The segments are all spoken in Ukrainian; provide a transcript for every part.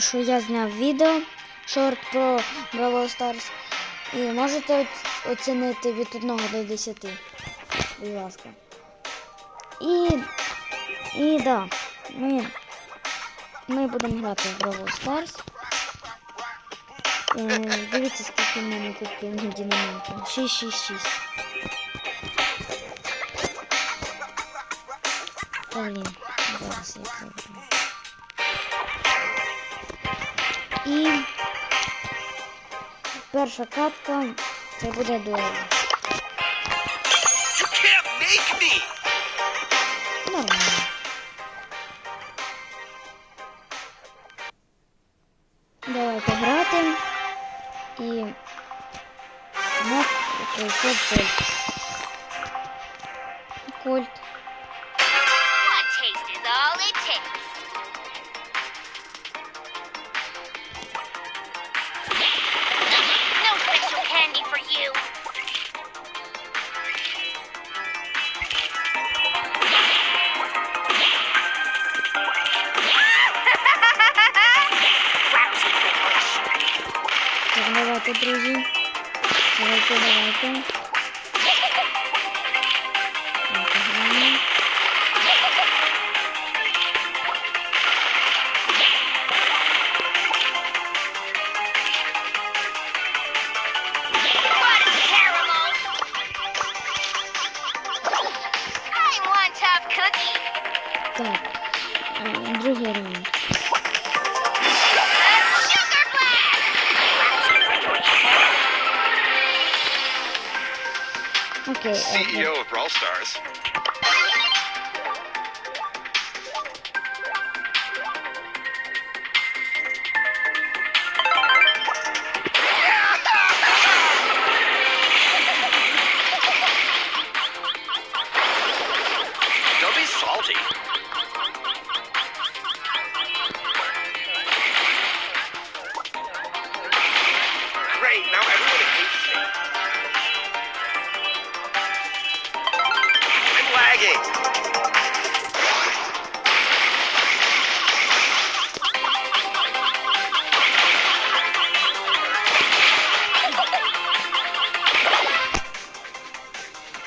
що я зняв відео шорт про Brawl Stars. І можете оцінити від 1 до 10. Будь ласка. І. І да. Ми, ми будемо грати в Brawl Stars. Е, дивіться, скільки в мене кубків на динаміку. 666. Блін, зараз я зроблю. І перша катка це буде дуель. You can't make me! Нормально. Давайте грати. І у нас прийшов Кольт. Кольт. One taste is all it takes. Давайте, друзі. Давайте, давайте. Так, граємо. What CEO of Brawl Stars. Lagging.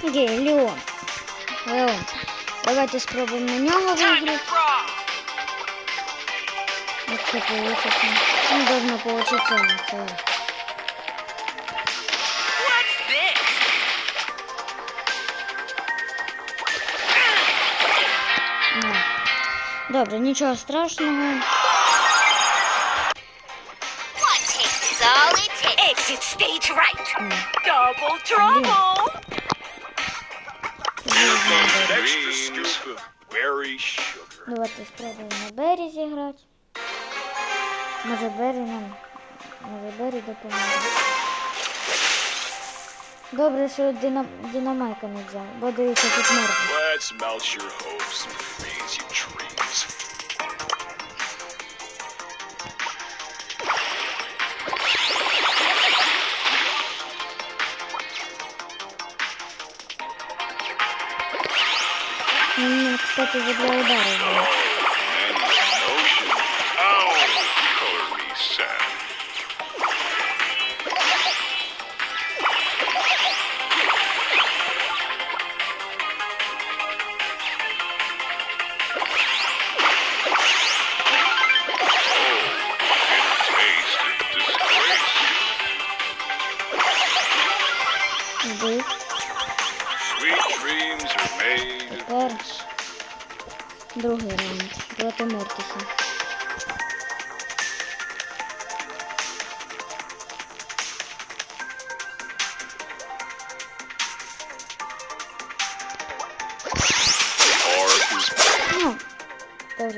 Окей, Леон. Леон. Давайте спробуємо на нього виграти. Якщо получится. Ну, должно получиться Добре, нічого страшного. Exit stage right. Double trouble. Давайте спробуємо на Бері зіграти. Може Бері нам. Може Бері допоможе. Добре, що дина... динамайка не взяв, бо дивіться тут морда. 是不是有点儿？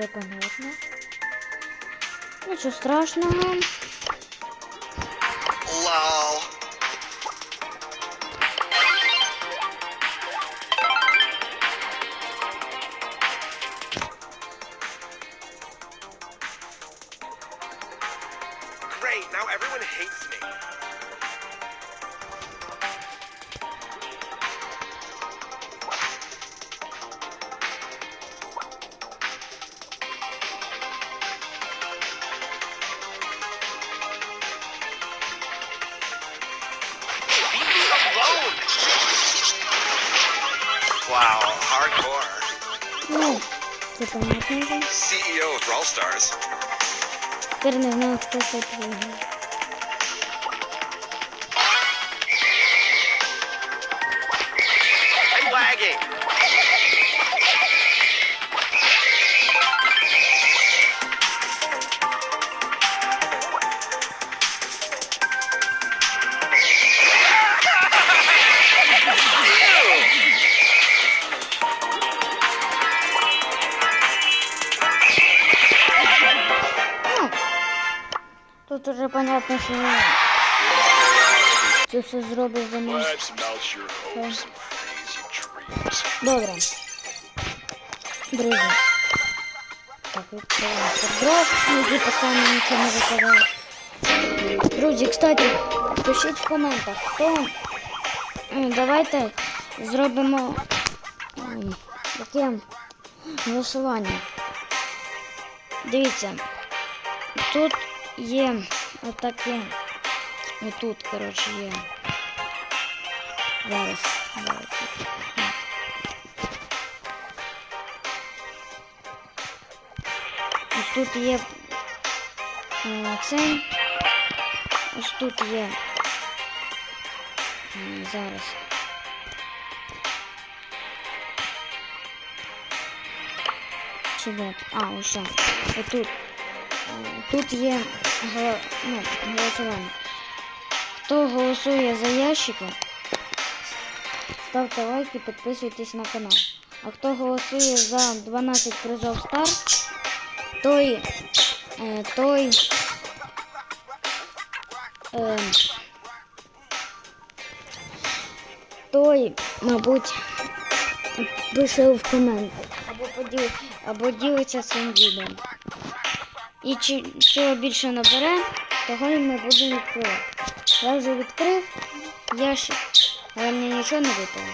Понятно. Нічого страшного. Wow, hardcore. Ну, це понятно вже. CEO of Brawl Stars. Тепер не знаю, хто це виграє. I'm lagging. тут уже понятно, що це все зробить за мене. Let's melt your hopes and freeze your dreams. Добре. Друзі. Так, відкриваємо дров, які постійно нічого не викладали. Друзі, кстати, пишіть в коментах, хто. М, Давайте зробимо м, таке голосування. Дивіться, тут є отаке. Отут, коротше, є. Зараз. Давайте. Ось тут є е, цей. Ось тут є. е, Зараз. Чи де? А, ось. що. Тут є ну, голосування. Хто голосує за ящики, ставте лайки, підписуйтесь на канал. А хто голосує за 12 призов стар, той, е, той, е, той, мабуть, пише в комент або, поділ, або ділиться цим відео. І чи, чого більше набере, того ми будемо відкривати. Я вже відкрив ящик, але мені нічого не випало.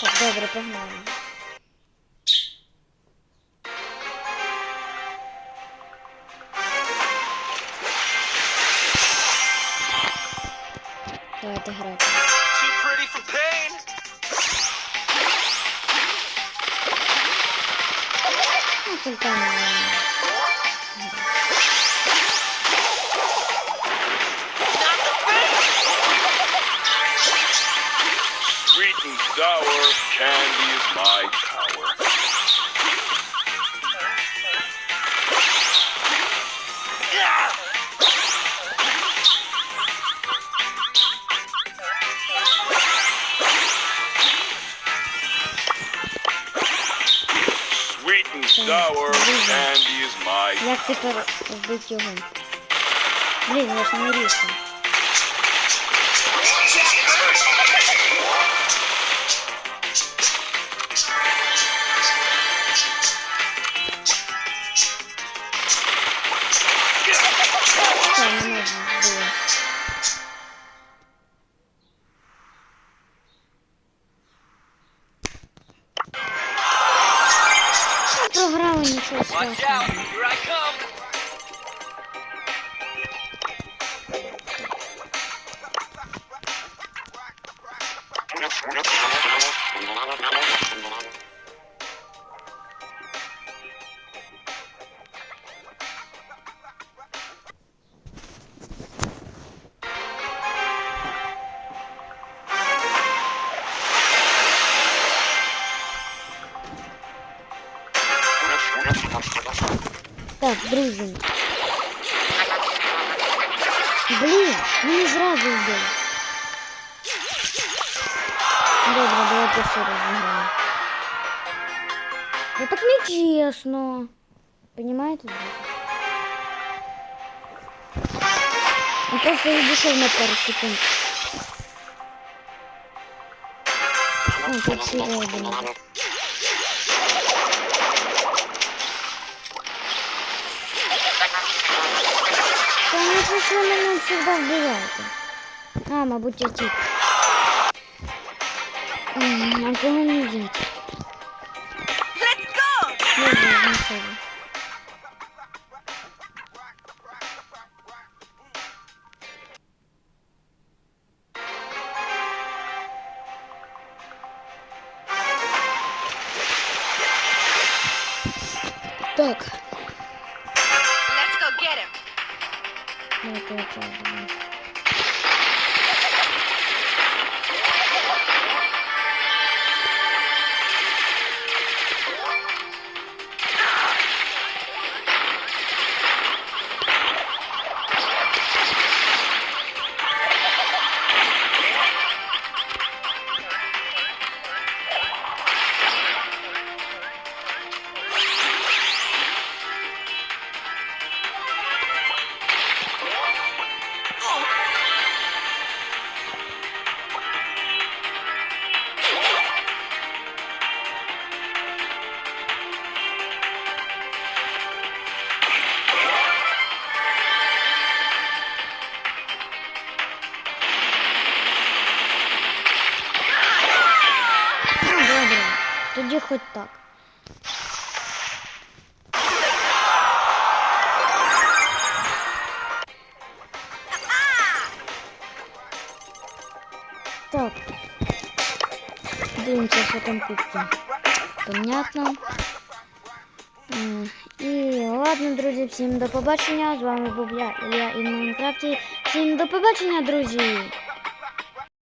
Так, добре, погнали. Давайте грати. kurtarmam. Sweet and sour candy is my Sweet and sour candy is my Як тепер вбити його? Блін, я ж не рішу. Все, не можна було. çok istersin. Так, друзі. Блін, мені зразу вбили. Добре, давайте ще раз зіграємо. Ну так не чесно. Понимаете, друзі? Он просто відійшов на пару секунд. Ну, тут всі Конечно, что меня всегда вбиваете. А, мабуть, идти. А кого не взять? Let's go! Я не. Так. Evet evet. evet. Хоч так. Так. Дивимося, що там кубки. Понятно. І ладно, друзі, всім до побачення. З вами був я, Ілля і Майнкрафті. Всім до побачення, друзі!